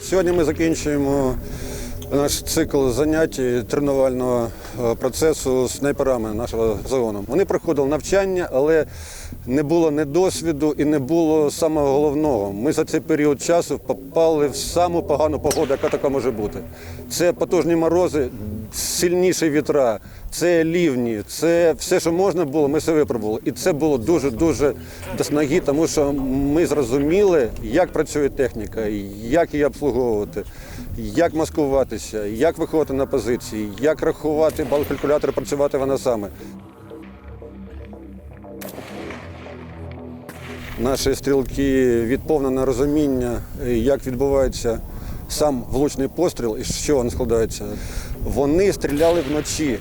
Сьогодні ми закінчуємо наш цикл занять тренувального е, процесу снайперами нашого загону. Вони проходили навчання, але не було ні досвіду і не було самого головного. Ми за цей період часу попали в саму погану погоду, яка така може бути. Це потужні морози, сильніші вітра, це лівні, це все, що можна було, ми все випробували. І це було дуже-дуже до снаги, тому що ми зрозуміли, як працює техніка, як її обслуговувати, як маскуватися, як виходити на позиції, як рахувати бал калькулятор, працювати вона саме. Наші стрілки від повного розуміння, як відбувається сам влучний постріл і чого він складається. Вони стріляли вночі.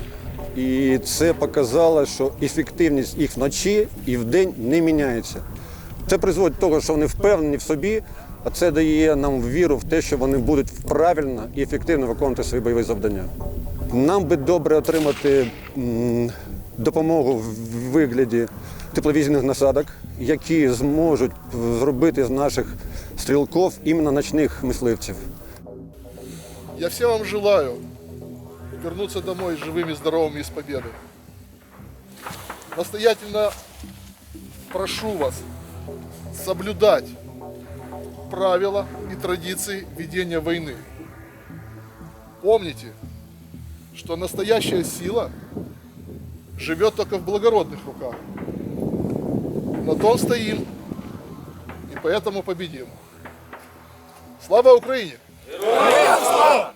І це показало, що ефективність їх вночі і вдень не міняється. Це призводить до того, що вони впевнені в собі, а це дає нам віру в те, що вони будуть правильно і ефективно виконувати свої бойові завдання. Нам би добре отримати м, допомогу в вигляді тепловізійних насадок, які зможуть зробити з наших стрілків іменно ночних мисливців. Я всем вам желаю вернуться домой живыми, здоровыми и с победой. Настоятельно прошу вас соблюдать правила и традиции ведения войны. Помните, что настоящая сила живет только в благородных руках. На том стоим и поэтому победим. Слава Украине! Героям слава!